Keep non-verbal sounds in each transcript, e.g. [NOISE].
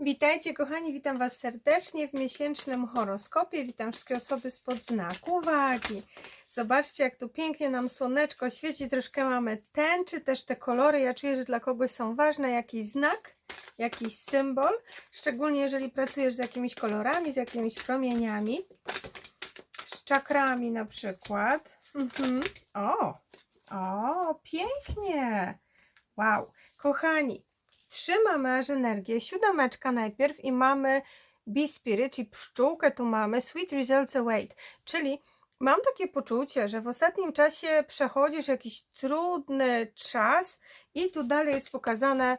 Witajcie kochani, witam Was serdecznie w miesięcznym horoskopie. Witam wszystkie osoby spod znaku wagi. Zobaczcie, jak tu pięknie nam słoneczko świeci. Troszkę mamy tęczy, też te kolory. Ja czuję, że dla kogoś są ważne jakiś znak, jakiś symbol. Szczególnie jeżeli pracujesz z jakimiś kolorami, z jakimiś promieniami. Z czakrami na przykład. Mhm. O, o, pięknie. Wow, kochani, trzy mamy aż energię, siódemeczka najpierw i mamy Bee Spirit, czyli pszczółkę tu mamy, Sweet Results Await, czyli mam takie poczucie, że w ostatnim czasie przechodzisz jakiś trudny czas i tu dalej jest pokazane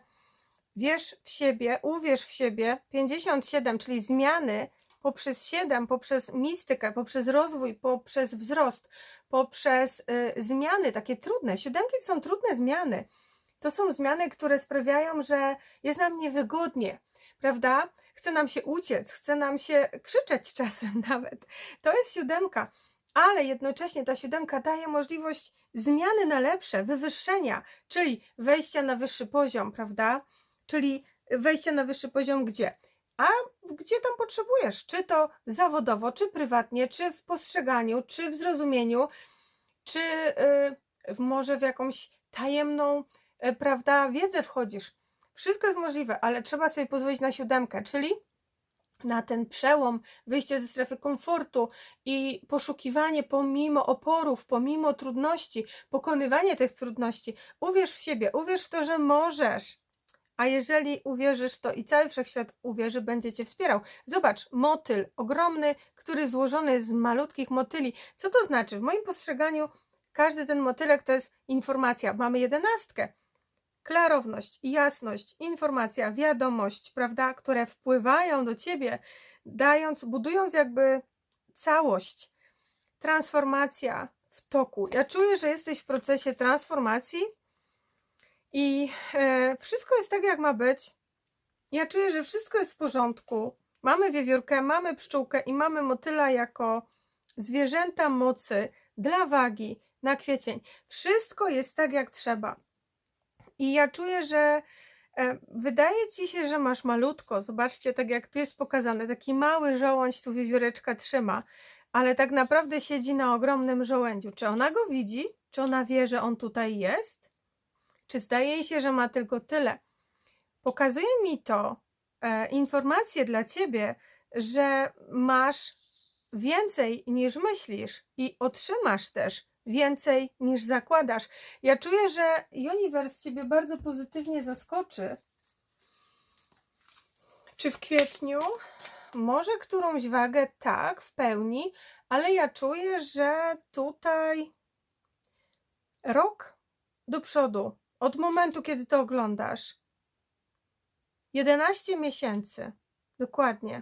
wierz w siebie, uwierz w siebie, 57, czyli zmiany poprzez 7, poprzez mistykę, poprzez rozwój, poprzez wzrost, poprzez y, zmiany takie trudne. Siódemki to są trudne zmiany to są zmiany, które sprawiają, że jest nam niewygodnie, prawda? Chce nam się uciec, chce nam się krzyczeć [LAUGHS] czasem nawet. To jest siódemka, ale jednocześnie ta siódemka daje możliwość zmiany na lepsze, wywyższenia, czyli wejścia na wyższy poziom, prawda? Czyli wejścia na wyższy poziom gdzie? A gdzie tam potrzebujesz? Czy to zawodowo, czy prywatnie, czy w postrzeganiu, czy w zrozumieniu, czy yy, może w jakąś tajemną prawda, wiedzę wchodzisz. Wszystko jest możliwe, ale trzeba sobie pozwolić na siódemkę, czyli na ten przełom, wyjście ze strefy komfortu i poszukiwanie pomimo oporów, pomimo trudności, pokonywanie tych trudności. Uwierz w siebie, uwierz w to, że możesz. A jeżeli uwierzysz, to i cały wszechświat uwierzy, będzie cię wspierał. Zobacz, motyl ogromny, który złożony jest z malutkich motyli. Co to znaczy? W moim postrzeganiu każdy ten motylek to jest informacja. Mamy jedenastkę klarowność, jasność, informacja, wiadomość, prawda, które wpływają do ciebie, dając, budując jakby całość, transformacja w toku. Ja czuję, że jesteś w procesie transformacji i e, wszystko jest tak, jak ma być. Ja czuję, że wszystko jest w porządku. Mamy wiewiórkę, mamy pszczółkę i mamy motyla jako zwierzęta mocy dla wagi na kwiecień. Wszystko jest tak, jak trzeba. I ja czuję, że e, wydaje ci się, że masz malutko. Zobaczcie, tak jak tu jest pokazane, taki mały żołądź tu wiewióreczka trzyma, ale tak naprawdę siedzi na ogromnym żołędziu. Czy ona go widzi? Czy ona wie, że on tutaj jest? Czy zdaje jej się, że ma tylko tyle? Pokazuje mi to e, informację dla ciebie, że masz więcej niż myślisz i otrzymasz też więcej niż zakładasz. Ja czuję, że Universe Ciebie bardzo pozytywnie zaskoczy. Czy w kwietniu? Może którąś wagę tak, w pełni, ale ja czuję, że tutaj rok do przodu, od momentu, kiedy to oglądasz. 11 miesięcy, dokładnie.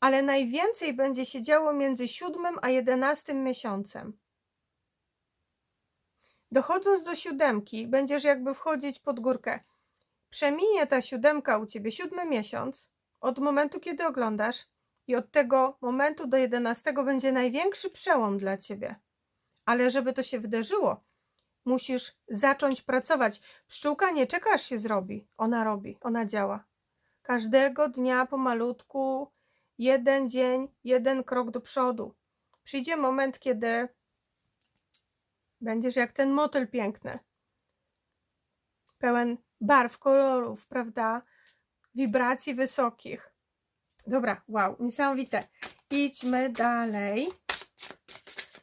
Ale najwięcej będzie się działo między siódmym a jedenastym miesiącem. Dochodząc do siódemki, będziesz jakby wchodzić pod górkę. Przeminie ta siódemka u ciebie siódmy miesiąc od momentu, kiedy oglądasz, i od tego momentu do jedenastego będzie największy przełom dla ciebie. Ale żeby to się wydarzyło, musisz zacząć pracować. Pszczółka nie czeka, aż się zrobi. Ona robi, ona działa. Każdego dnia pomalutku, jeden dzień, jeden krok do przodu. Przyjdzie moment, kiedy Będziesz jak ten motyl piękny. Pełen barw, kolorów, prawda? Wibracji wysokich. Dobra, wow, niesamowite. Idźmy dalej.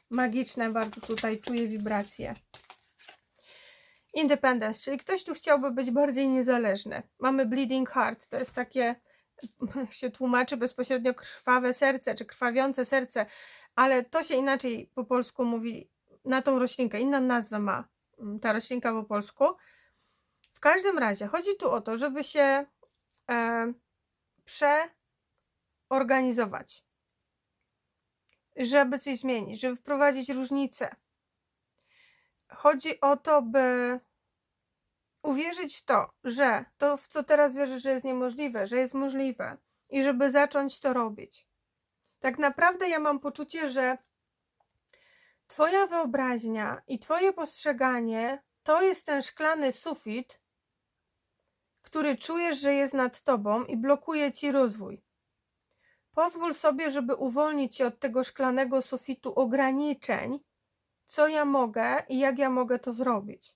Magiczne bardzo tutaj czuję wibracje. Independence, czyli ktoś tu chciałby być bardziej niezależny. Mamy bleeding heart, to jest takie, [LAUGHS] się tłumaczy bezpośrednio krwawe serce, czy krwawiące serce, ale to się inaczej po polsku mówi na tą roślinkę. Inną nazwę ma mm, ta roślinka po polsku. W każdym razie chodzi tu o to, żeby się e, przeorganizować, żeby coś zmienić, żeby wprowadzić różnice. Chodzi o to, by uwierzyć w to, że to, w co teraz wierzysz, że jest niemożliwe, że jest możliwe i żeby zacząć to robić. Tak naprawdę ja mam poczucie, że Twoja wyobraźnia i Twoje postrzeganie to jest ten szklany sufit, który czujesz, że jest nad tobą i blokuje ci rozwój. Pozwól sobie, żeby uwolnić się od tego szklanego sufitu ograniczeń, co ja mogę i jak ja mogę to zrobić.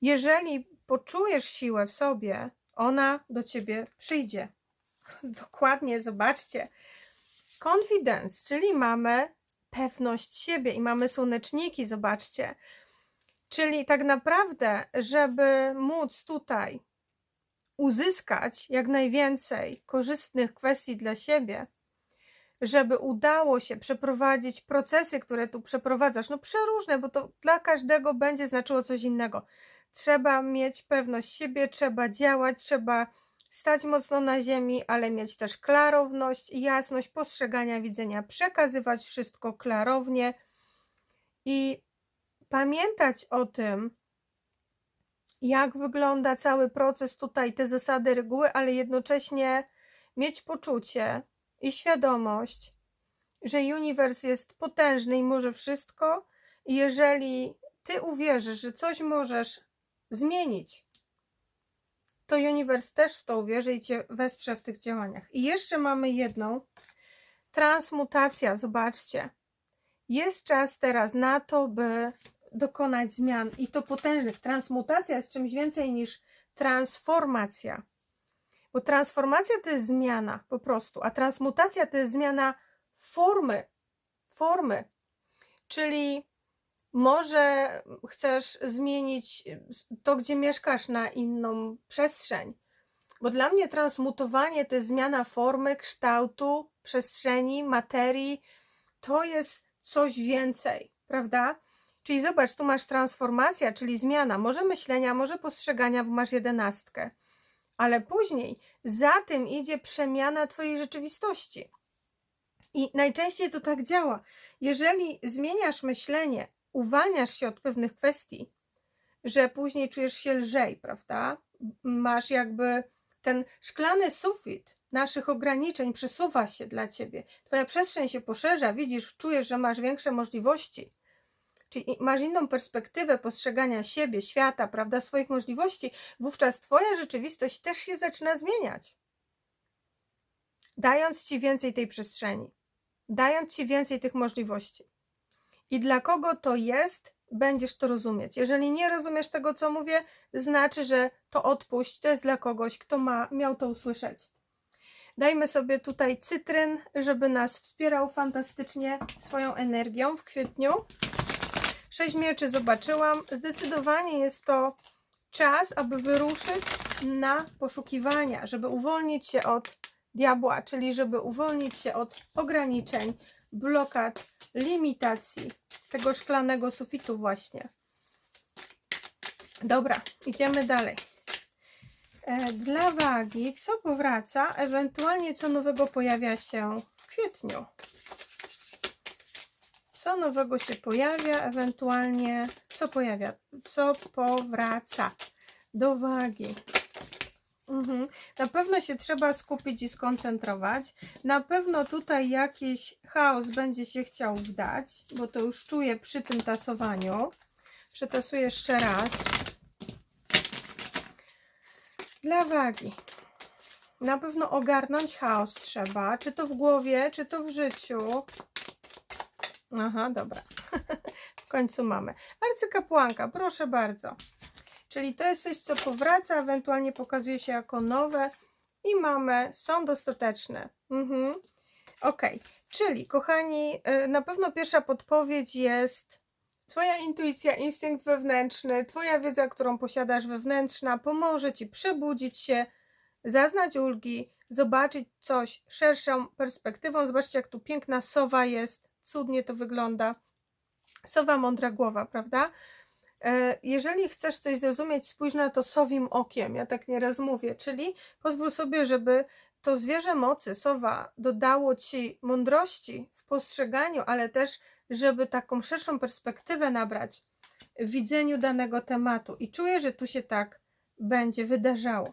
Jeżeli poczujesz siłę w sobie, ona do ciebie przyjdzie. [LAUGHS] Dokładnie, zobaczcie. Confidence, czyli mamy pewność siebie i mamy słoneczniki, zobaczcie. Czyli tak naprawdę, żeby móc tutaj uzyskać jak najwięcej korzystnych kwestii dla siebie, żeby udało się przeprowadzić procesy, które tu przeprowadzasz, no przeróżne, bo to dla każdego będzie znaczyło coś innego. Trzeba mieć pewność siebie, trzeba działać, trzeba stać mocno na ziemi, ale mieć też klarowność, jasność postrzegania, widzenia, przekazywać wszystko klarownie i pamiętać o tym, jak wygląda cały proces tutaj, te zasady, reguły, ale jednocześnie mieć poczucie i świadomość, że uniwers jest potężny i może wszystko. Jeżeli ty uwierzysz, że coś możesz zmienić, to uniwers też w to uwierzy i cię wesprze w tych działaniach. I jeszcze mamy jedną transmutacja. Zobaczcie. Jest czas teraz na to, by dokonać zmian i to potężnych. Transmutacja jest czymś więcej niż transformacja. Bo transformacja to jest zmiana po prostu, a transmutacja to jest zmiana formy. Formy. Czyli może chcesz zmienić to, gdzie mieszkasz, na inną przestrzeń. Bo dla mnie transmutowanie to jest zmiana formy, kształtu, przestrzeni, materii. To jest coś więcej, prawda? Czyli zobacz, tu masz transformacja, czyli zmiana, może myślenia, może postrzegania, bo masz jedenastkę. Ale później za tym idzie przemiana Twojej rzeczywistości. I najczęściej to tak działa. Jeżeli zmieniasz myślenie, uwalniasz się od pewnych kwestii, że później czujesz się lżej, prawda? Masz jakby ten szklany sufit naszych ograniczeń przesuwa się dla ciebie. Twoja przestrzeń się poszerza, widzisz, czujesz, że masz większe możliwości. Czyli masz inną perspektywę postrzegania siebie, świata, prawda, swoich możliwości, wówczas Twoja rzeczywistość też się zaczyna zmieniać. Dając Ci więcej tej przestrzeni, dając Ci więcej tych możliwości. I dla kogo to jest, będziesz to rozumieć. Jeżeli nie rozumiesz tego, co mówię, znaczy, że to odpuść, to jest dla kogoś, kto ma, miał to usłyszeć. Dajmy sobie tutaj cytryn, żeby nas wspierał fantastycznie swoją energią w kwietniu. Sześć mieczy zobaczyłam. Zdecydowanie jest to czas, aby wyruszyć na poszukiwania, żeby uwolnić się od diabła, czyli żeby uwolnić się od ograniczeń, blokad, limitacji tego szklanego sufitu właśnie. Dobra, idziemy dalej. E, Dla wagi, co powraca, ewentualnie co nowego pojawia się w kwietniu. Co nowego się pojawia, ewentualnie co pojawia, co powraca do wagi. Mhm. Na pewno się trzeba skupić i skoncentrować. Na pewno tutaj jakiś chaos będzie się chciał wdać, bo to już czuję przy tym tasowaniu. Przetasuję jeszcze raz. Dla wagi. Na pewno ogarnąć chaos trzeba, czy to w głowie, czy to w życiu. Aha, dobra. [LAUGHS] w końcu mamy. Arcykapłanka, proszę bardzo. Czyli to jest coś, co powraca, ewentualnie pokazuje się jako nowe i mamy, są dostateczne. Mhm. Ok, czyli kochani, y, na pewno pierwsza podpowiedź jest Twoja intuicja, instynkt wewnętrzny, Twoja wiedza, którą posiadasz wewnętrzna, pomoże Ci przebudzić się, zaznać ulgi, zobaczyć coś szerszą perspektywą. Zobaczcie, jak tu piękna sowa jest, cudnie to wygląda. Sowa, mądra głowa, prawda? E, Jeżeli chcesz coś zrozumieć, spójrz na to sowim okiem. Ja tak nieraz mówię, czyli pozwól sobie, żeby to zwierzę mocy, sowa, dodało ci mądrości w postrzeganiu, ale też, żeby taką szerszą perspektywę nabrać w widzeniu danego tematu. I czuję, że tu się tak będzie wydarzało.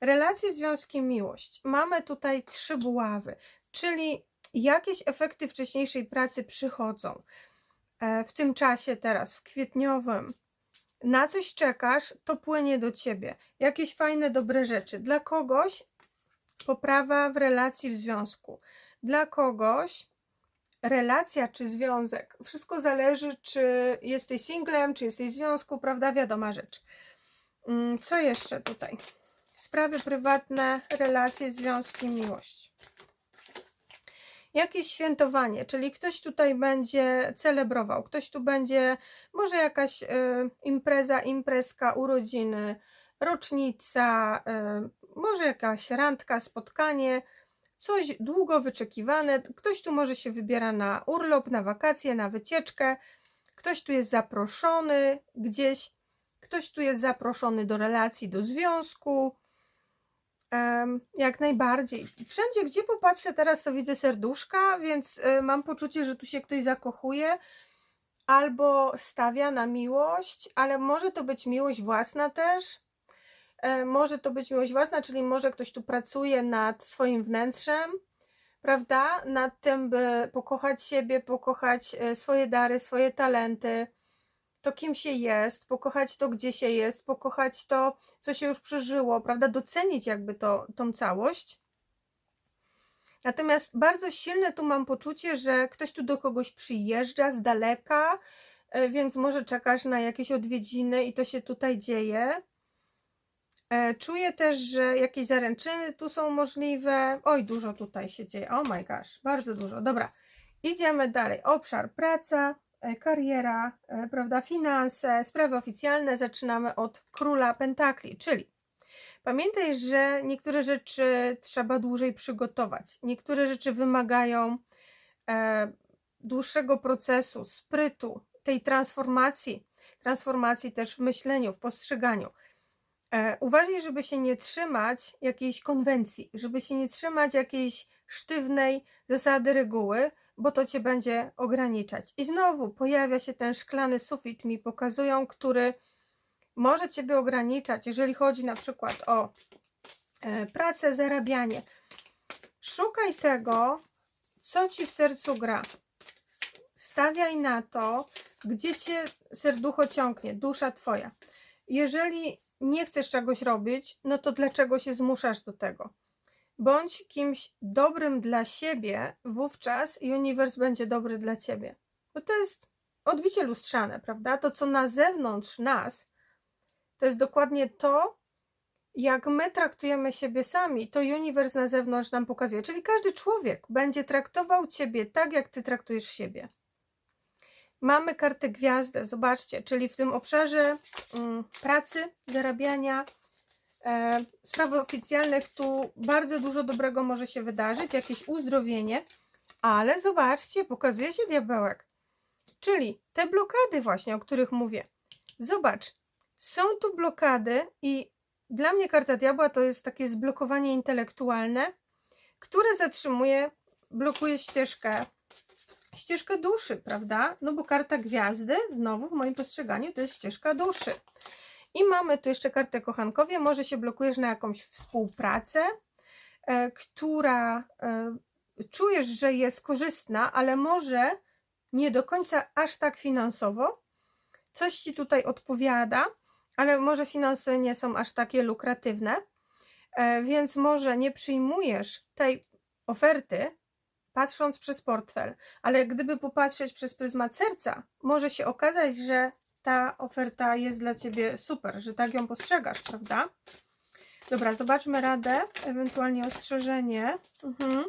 Relacje, związki, miłość. Mamy tutaj trzy buławy, czyli jakieś efekty wcześniejszej pracy przychodzą. E, w tym czasie teraz, w kwietniowym, na coś czekasz, to płynie do ciebie. Jakieś fajne, dobre rzeczy. Dla kogoś poprawa w relacji, w związku. Dla kogoś relacja czy związek. Wszystko zależy, czy jesteś singlem, czy jesteś w związku, prawda? Wiadoma rzecz. Mm, Co jeszcze tutaj? Sprawy prywatne, relacje, związki, miłość. Jakieś świętowanie, czyli ktoś tutaj będzie celebrował, ktoś tu będzie, może jakaś y, impreza, imprezka, urodziny, rocznica, y, może jakaś randka, spotkanie, coś długo wyczekiwane. Ktoś tu może się wybiera na urlop, na wakacje, na wycieczkę, ktoś tu jest zaproszony gdzieś, ktoś tu jest zaproszony do relacji, do związku. Jak najbardziej. Wszędzie, gdzie popatrzę teraz, to widzę serduszka, więc y, mam poczucie, że tu się ktoś zakochuje albo stawia na miłość, ale może to być miłość własna też. E, może to być miłość własna, czyli może ktoś tu pracuje nad swoim wnętrzem, prawda? Nad tym, by pokochać siebie, pokochać e, swoje dary, swoje talenty, to kim się jest, pokochać to, gdzie się jest, pokochać to, co się już przeżyło, prawda? Docenić jakby to, tą całość. Natomiast bardzo silne tu mam poczucie, że ktoś tu do kogoś przyjeżdża z daleka, e, więc może czekasz na jakieś odwiedziny i to się tutaj dzieje. E, Czuję też, że jakieś zaręczyny tu są możliwe. Oj, dużo tutaj się dzieje. Oh my gosh, bardzo dużo. Dobra, idziemy dalej. Obszar praca, kariera, e, prawda, finanse, sprawy oficjalne. Zaczynamy od króla pentakli, czyli pamiętaj, że niektóre rzeczy trzeba dłużej przygotować. Niektóre rzeczy wymagają e, dłuższego procesu, sprytu, tej transformacji, transformacji też w myśleniu, w postrzeganiu. E, Uważaj, żeby się nie trzymać jakiejś konwencji, żeby się nie trzymać jakiejś sztywnej zasady, reguły, bo to cię będzie ograniczać. I znowu pojawia się ten szklany sufit, mi pokazują, który może ciebie ograniczać, jeżeli chodzi na przykład o e, pracę, zarabianie. Szukaj tego, co ci w sercu gra. Stawiaj na to, gdzie cię serducho ciągnie, dusza twoja. Jeżeli nie chcesz czegoś robić, no to dlaczego się zmuszasz do tego? Bądź kimś dobrym dla siebie, wówczas uniwers będzie dobry dla ciebie. Bo to jest odbicie lustrzane, prawda? To, co na zewnątrz nas, to jest dokładnie to, jak my traktujemy siebie sami, to uniwers na zewnątrz nam pokazuje. Czyli każdy człowiek będzie traktował ciebie tak, jak ty traktujesz siebie. Mamy kartę gwiazdę, zobaczcie, czyli w tym obszarze mm, pracy, zarabiania, spraw oficjalnych tu bardzo dużo dobrego może się wydarzyć, jakieś uzdrowienie, ale zobaczcie, pokazuje się diabełek, czyli te blokady właśnie, o których mówię. Zobacz, są tu blokady i dla mnie karta diabła to jest takie zblokowanie intelektualne, które zatrzymuje, blokuje ścieżkę ścieżkę duszy, prawda? No bo karta gwiazdy, znowu w moim postrzeganiu, to jest ścieżka duszy. I mamy tu jeszcze kartę kochankowie. Może się blokujesz na jakąś współpracę, e, która e, czujesz, że jest korzystna, ale może nie do końca aż tak finansowo. Coś ci tutaj odpowiada, ale może finanse nie są aż takie lukratywne, e, więc może nie przyjmujesz tej oferty, patrząc przez portfel, ale gdyby popatrzeć przez pryzmat serca, może się okazać, że ta oferta jest dla Ciebie super, że tak ją postrzegasz, prawda? Dobra, zobaczmy radę, ewentualnie ostrzeżenie. Mhm.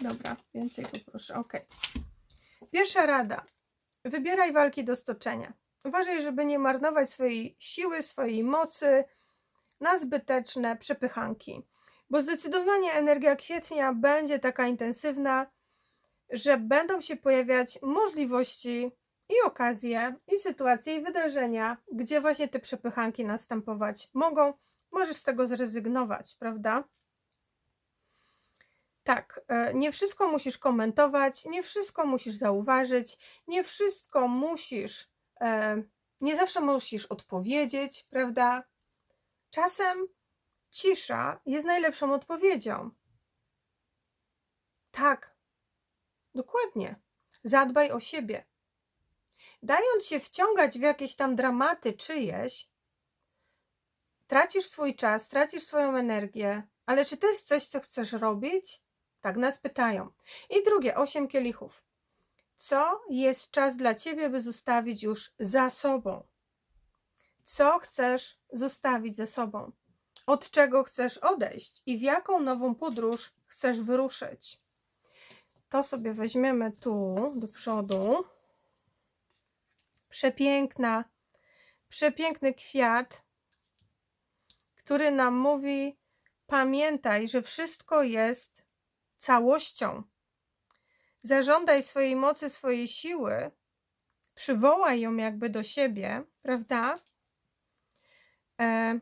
Dobra, więcej poproszę. Ok. Pierwsza rada. Wybieraj walki do stoczenia. Uważaj, żeby nie marnować swojej siły, swojej mocy na zbyteczne przepychanki bo zdecydowanie energia kwietnia będzie taka intensywna, że będą się pojawiać możliwości i okazje, i sytuacje, i wydarzenia, gdzie właśnie te przepychanki następować mogą. Możesz z tego zrezygnować, prawda? Tak, e, nie wszystko musisz komentować, nie wszystko musisz zauważyć, nie wszystko musisz, e, nie zawsze musisz odpowiedzieć, prawda? Czasem cisza jest najlepszą odpowiedzią. Tak, dokładnie. Zadbaj o siebie. dając się wciągać w jakieś tam dramaty czyjeś, tracisz swój czas, tracisz swoją energię, ale czy to jest coś, co chcesz robić? Tak nas pytają. I drugie, osiem kielichów. Co jest czas dla ciebie, by zostawić już za sobą? Co chcesz zostawić za sobą? Od czego chcesz odejść i w jaką nową podróż chcesz wyruszyć? To sobie weźmiemy tu do przodu. Przepiękna, przepiękny kwiat, który nam mówi: pamiętaj, że wszystko jest całością. Zażądaj swojej mocy, swojej siły, przywołaj ją jakby do siebie, prawda? E,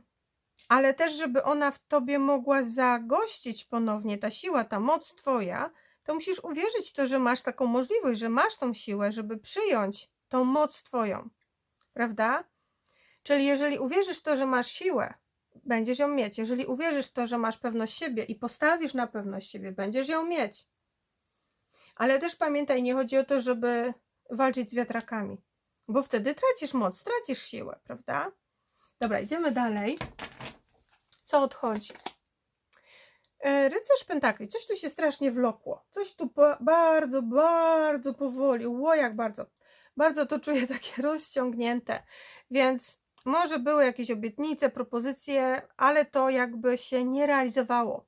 ale też, żeby ona w tobie mogła zagościć ponownie, ta siła, ta moc twoja, to musisz uwierzyć w to, że masz taką możliwość, że masz tą siłę, żeby przyjąć tą moc twoją, prawda? Czyli jeżeli uwierzysz w to, że masz siłę, będziesz ją mieć. Jeżeli uwierzysz w to, że masz pewność siebie i postawisz na pewność siebie, będziesz ją mieć. Ale też pamiętaj, nie chodzi o to, żeby walczyć z wiatrakami, bo wtedy tracisz moc, tracisz siłę, prawda? Dobra, idziemy dalej. Co odchodzi? E, Rycerz Pentakli, coś tu się strasznie wlokło. Coś tu ba- bardzo, bardzo powoli. Ło, jak bardzo. Bardzo to czuję [LAUGHS] takie rozciągnięte. Więc może były jakieś obietnice, propozycje, ale to jakby się nie realizowało.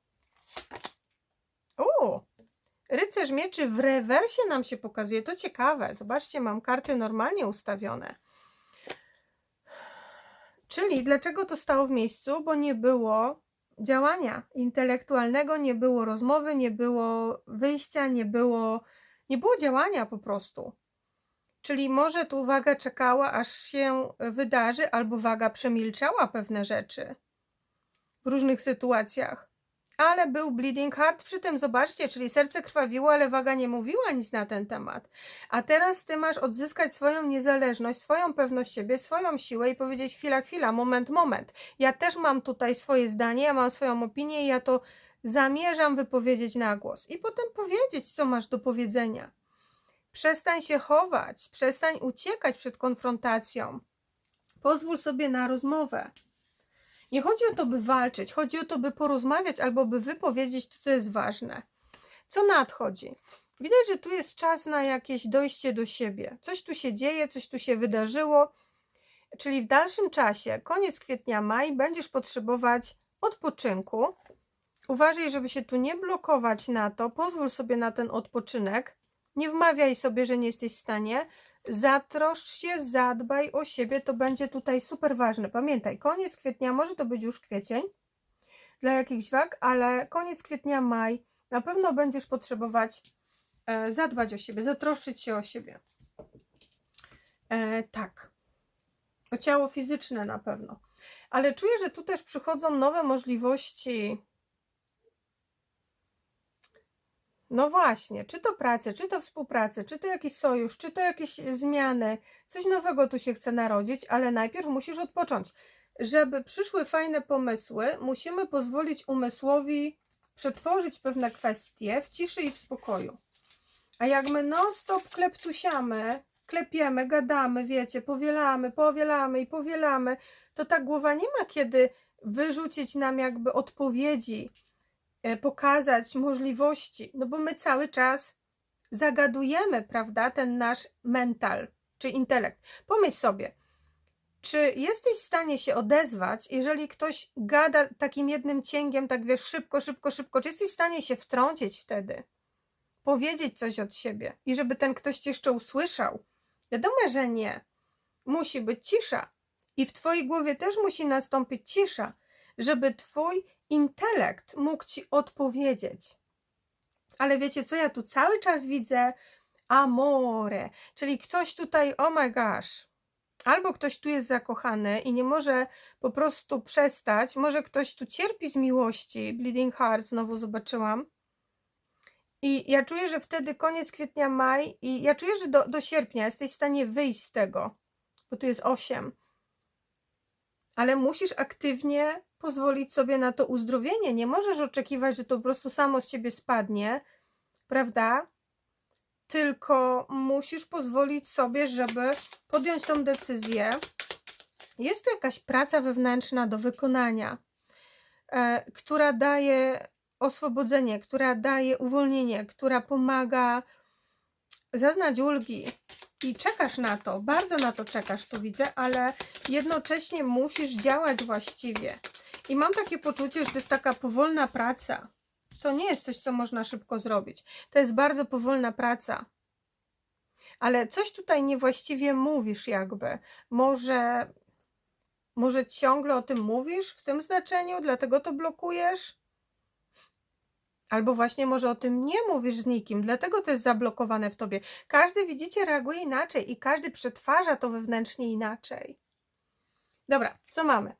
U, rycerz mieczy w rewersie nam się pokazuje. To ciekawe. Zobaczcie, mam karty normalnie ustawione. Czyli dlaczego to stało w miejscu? Bo nie było działania intelektualnego, nie było rozmowy, nie było wyjścia, nie było, nie było działania po prostu. Czyli może tu waga czekała, aż się wydarzy, albo waga przemilczała pewne rzeczy w różnych sytuacjach. Ale był bleeding heart przy tym, zobaczcie, czyli serce krwawiło, ale waga nie mówiła nic na ten temat. A teraz ty masz odzyskać swoją niezależność, swoją pewność siebie, swoją siłę i powiedzieć chwila, chwila, moment, moment. Ja też mam tutaj swoje zdanie, ja mam swoją opinię i ja to zamierzam wypowiedzieć na głos. I potem powiedzieć, co masz do powiedzenia. Przestań się chować, przestań uciekać przed konfrontacją. Pozwól sobie na rozmowę. Nie chodzi o to, by walczyć, chodzi o to, by porozmawiać albo by wypowiedzieć to, co jest ważne. Co nadchodzi? Widać, że tu jest czas na jakieś dojście do siebie. Coś tu się dzieje, coś tu się wydarzyło. Czyli w dalszym czasie, koniec kwietnia, maj, będziesz potrzebować odpoczynku. Uważaj, żeby się tu nie blokować na to. Pozwól sobie na ten odpoczynek. Nie wmawiaj sobie, że nie jesteś w stanie. Zatroszcz się, zadbaj o siebie, to będzie tutaj super ważne. Pamiętaj, koniec kwietnia, może to być już kwiecień dla jakichś wag, ale koniec kwietnia, maj, na pewno będziesz potrzebować e, zadbać o siebie, zatroszczyć się o siebie. E, tak. O ciało fizyczne na pewno. Ale czuję, że tu też przychodzą nowe możliwości. No właśnie, czy to pracę, czy to współpracę, czy to jakiś sojusz, czy to jakieś zmiany, coś nowego tu się chce narodzić, ale najpierw musisz odpocząć. Żeby przyszły fajne pomysły, musimy pozwolić umysłowi przetworzyć pewne kwestie w ciszy i w spokoju. A jak my non-stop kleptusiamy, klepiemy, gadamy, wiecie, powielamy, powielamy i powielamy, to ta głowa nie ma kiedy wyrzucić nam jakby odpowiedzi, e, pokazać możliwości, no bo my cały czas zagadujemy, prawda, ten nasz mental, czy intelekt. Pomyśl sobie, czy jesteś w stanie się odezwać, jeżeli ktoś gada takim jednym cięgiem, tak wiesz, szybko, szybko, szybko, czy jesteś w stanie się wtrącić wtedy? Powiedzieć coś od siebie i żeby ten ktoś jeszcze usłyszał? Wiadomo, że nie. Musi być cisza. I w twojej głowie też musi nastąpić cisza, żeby twój intelekt mógł ci odpowiedzieć. Ale wiecie co, ja tu cały czas widzę amore, czyli ktoś tutaj, oh my gosh, albo ktoś tu jest zakochany i nie może po prostu przestać, może ktoś tu cierpi z miłości, Bleeding Heart znowu zobaczyłam. I ja czuję, że wtedy koniec kwietnia, maj i ja czuję, że do, do sierpnia jesteś w stanie wyjść z tego, bo tu jest 8. Ale musisz aktywnie pozwolić sobie na to uzdrowienie. Nie możesz oczekiwać, że to po prostu samo z ciebie spadnie, prawda? tylko musisz pozwolić sobie, żeby podjąć tą decyzję. Jest tu jakaś praca wewnętrzna do wykonania, e, która daje oswobodzenie, która daje uwolnienie, która pomaga zaznać ulgi i czekasz na to, bardzo na to czekasz, tu widzę, ale jednocześnie musisz działać właściwie. I mam takie poczucie, że to jest taka powolna praca. To nie jest coś, co można szybko zrobić. To jest bardzo powolna praca. Ale coś tutaj niewłaściwie mówisz, jakby. Może, może ciągle o tym mówisz w tym znaczeniu, dlatego to blokujesz? Albo właśnie może o tym nie mówisz z nikim, dlatego to jest zablokowane w tobie. Każdy, widzicie, reaguje inaczej i każdy przetwarza to wewnętrznie inaczej. Dobra, co mamy?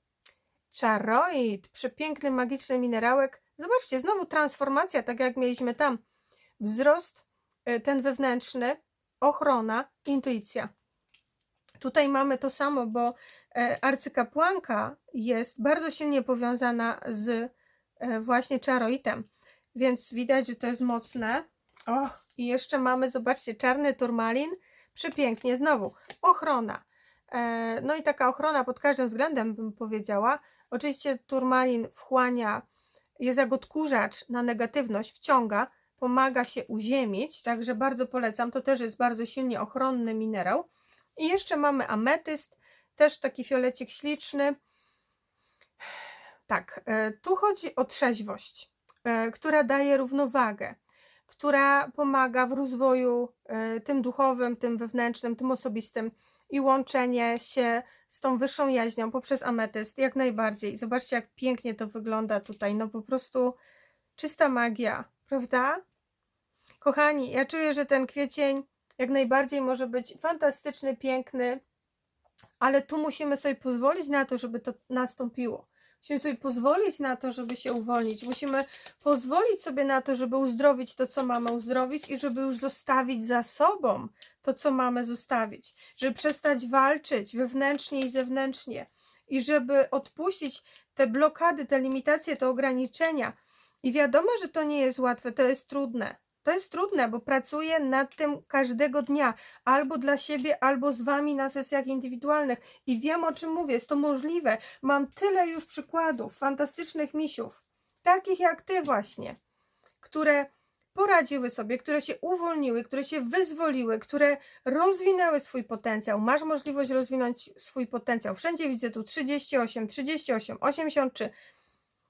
Czaroid, przepiękny, magiczny minerałek. Zobaczcie, znowu transformacja, tak jak mieliśmy tam. Wzrost y, ten wewnętrzny, ochrona, intuicja. Tutaj mamy to samo, bo e, arcykapłanka jest bardzo silnie powiązana z e, właśnie czaroitem, więc widać, że to jest mocne. O, i jeszcze mamy, zobaczcie, czarny turmalin, przepięknie, znowu ochrona. E, no i taka ochrona pod każdym względem bym powiedziała. Oczywiście turmalin wchłania, jest jak odkurzacz na negatywność, wciąga, pomaga się uziemić, także bardzo polecam. To też jest bardzo silnie ochronny minerał. I jeszcze mamy ametyst, też taki fiolecik śliczny. Tak, e, tu chodzi o trzeźwość, e, która daje równowagę, która pomaga w rozwoju tym duchowym, tym wewnętrznym, tym osobistym i łączenie się z tą wyższą jaźnią poprzez ametyst, jak najbardziej. Zobaczcie, jak pięknie to wygląda tutaj. No po prostu czysta magia, prawda? Kochani, ja czuję, że ten kwiecień jak najbardziej może być fantastyczny, piękny, ale tu musimy sobie pozwolić na to, żeby to nastąpiło. Musimy sobie pozwolić na to, żeby się uwolnić. Musimy pozwolić sobie na to, żeby uzdrowić to, co mamy uzdrowić i żeby już zostawić za sobą to, co mamy zostawić. Żeby przestać walczyć wewnętrznie i zewnętrznie i żeby odpuścić te blokady, te limitacje, te ograniczenia. I wiadomo, że to nie jest łatwe, to jest trudne. To jest trudne, bo pracuję nad tym każdego dnia, albo dla siebie, albo z Wami na sesjach indywidualnych i wiem o czym mówię, jest to możliwe. Mam tyle już przykładów fantastycznych misiów, takich jak Ty właśnie, które poradziły sobie, które się uwolniły, które się wyzwoliły, które rozwinęły swój potencjał. Masz możliwość rozwinąć swój potencjał. Wszędzie widzę tu 38, 38, 83.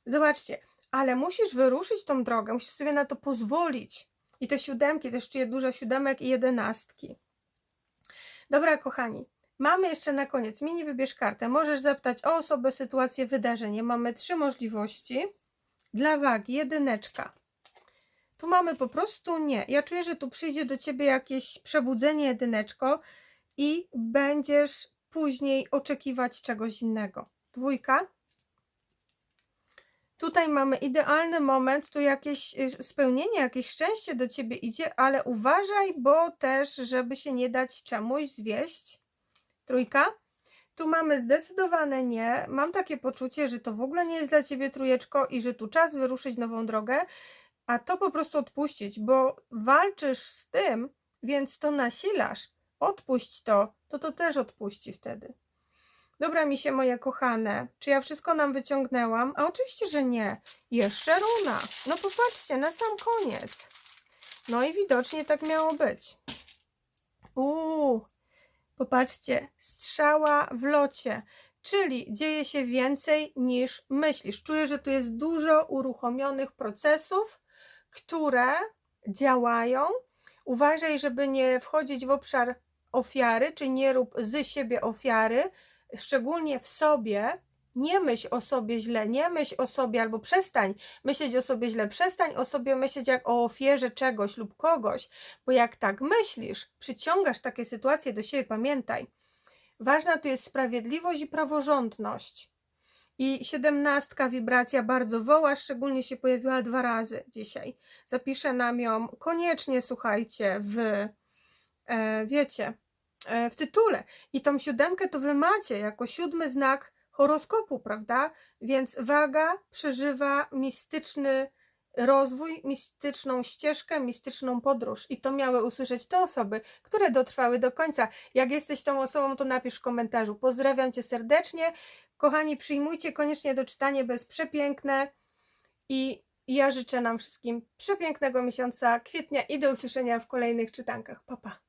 Zobaczcie, ale musisz wyruszyć tą drogę, musisz sobie na to pozwolić. I te siódemki, też czuję dużo siódemek i jedenastki. Dobra, kochani. Mamy jeszcze na koniec mini wybierz kartę. Możesz zapytać o osobę, sytuację, wydarzenie. Mamy trzy możliwości. Dla wagi jedyneczka. Tu mamy po prostu nie. Ja czuję, że tu przyjdzie do ciebie jakieś przebudzenie jedyneczko i będziesz później oczekiwać czegoś innego. Dwójka. Tutaj mamy idealny moment, tu jakieś y, spełnienie, jakieś szczęście do ciebie idzie, ale uważaj, bo też, żeby się nie dać czemuś zwieść. Trójka. Tu mamy zdecydowane nie. Mam takie poczucie, że to w ogóle nie jest dla ciebie trójeczko i że tu czas wyruszyć nową drogę, a to po prostu odpuścić, bo walczysz z tym, więc to nasilasz. Odpuść to, to to też odpuści wtedy. Dobra, mi się moje kochane, czy ja wszystko nam wyciągnęłam? A oczywiście, że nie. Jeszcze runa. No popatrzcie, na sam koniec. No i widocznie tak miało być. Uuu, popatrzcie, strzała w locie. Czyli dzieje się więcej niż myślisz. Czuję, że tu jest dużo uruchomionych procesów, które działają. Uważaj, żeby nie wchodzić w obszar ofiary, czy nie rób z siebie ofiary, szczególnie w sobie, nie myśl o sobie źle, nie myśl o sobie albo przestań myśleć o sobie źle, przestań o sobie myśleć jak o ofierze czegoś lub kogoś, bo jak tak myślisz, przyciągasz takie sytuacje do siebie, pamiętaj. Ważna tu jest sprawiedliwość i praworządność. I siedemnastka wibracja bardzo woła, szczególnie się pojawiła dwa razy dzisiaj. Zapiszę nam ją koniecznie, słuchajcie, w, e, wiecie, w tytule. I tą siódemkę to wy macie jako siódmy znak horoskopu, prawda? Więc waga przeżywa mistyczny rozwój, mistyczną ścieżkę, mistyczną podróż. I to miały usłyszeć te osoby, które dotrwały do końca. Jak jesteś tą osobą, to napisz w komentarzu. Pozdrawiam Cię serdecznie. Kochani, przyjmujcie koniecznie do czytania, bo jest przepiękne. I ja życzę nam wszystkim przepięknego miesiąca kwietnia i do usłyszenia w kolejnych czytankach. Pa, pa.